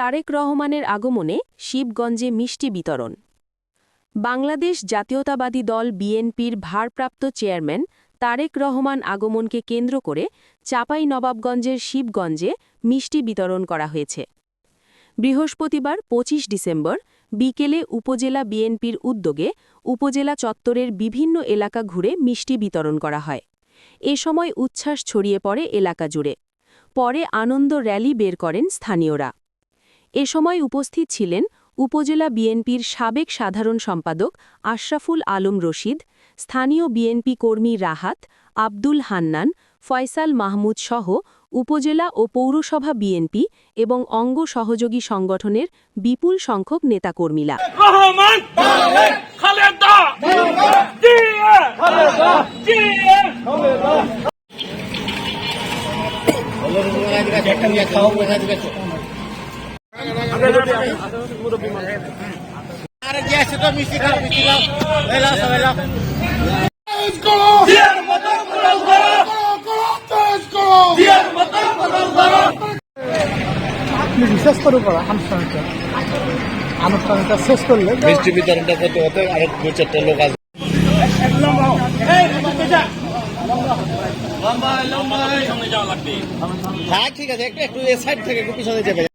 তারেক রহমানের আগমনে শিবগঞ্জে মিষ্টি বিতরণ। বাংলাদেশ জাতীয়তাবাদী দল বিএনপির ভারপ্রাপ্ত চেয়ারম্যান তারেক রহমান আগমনকে কেন্দ্র করে চাপাই নবাবগঞ্জের শিবগঞ্জে মিষ্টি বিতরণ করা হয়েছে। বৃহস্পতিবার ২৫ ডিসেম্বর বিকেলে উপজেলা বিএনপির উদ্যোগে উপজেলা চত্বরের বিভিন্ন এলাকা ঘুরে মিষ্টি বিতরণ করা হয়। এ সময় উচ্ছ্বাস ছড়িয়ে পড়ে এলাকা জুড়ে। পরে আনন্দ র্যালি বের করেন স্থানীয়রা। এ সময় উপস্থিত ছিলেন উপজেলা বিএনপির সাবেক সাধারণ সম্পাদক আশরাফুল আলম রশিদ স্থানীয় বিএনপি কর্মী রাহাত আব্দুল হান্নান ফয়সাল মাহমুদ সহ উপজেলা ও পৌরসভা বিএনপি এবং অঙ্গ সহযোগী সংগঠনের বিপুল সংখ্যক নেতাকর্মীরা। আপনি করা আনুষ্ঠানিকটা আনুষ্ঠানিকটা শেষ করলে মিষ্টি বিতরণটা করতে হতে আরও দু চারটা লোক আসবে হ্যাঁ ঠিক আছে, একটু একটু এ সাইড থেকে একটু পিছনে যাবে।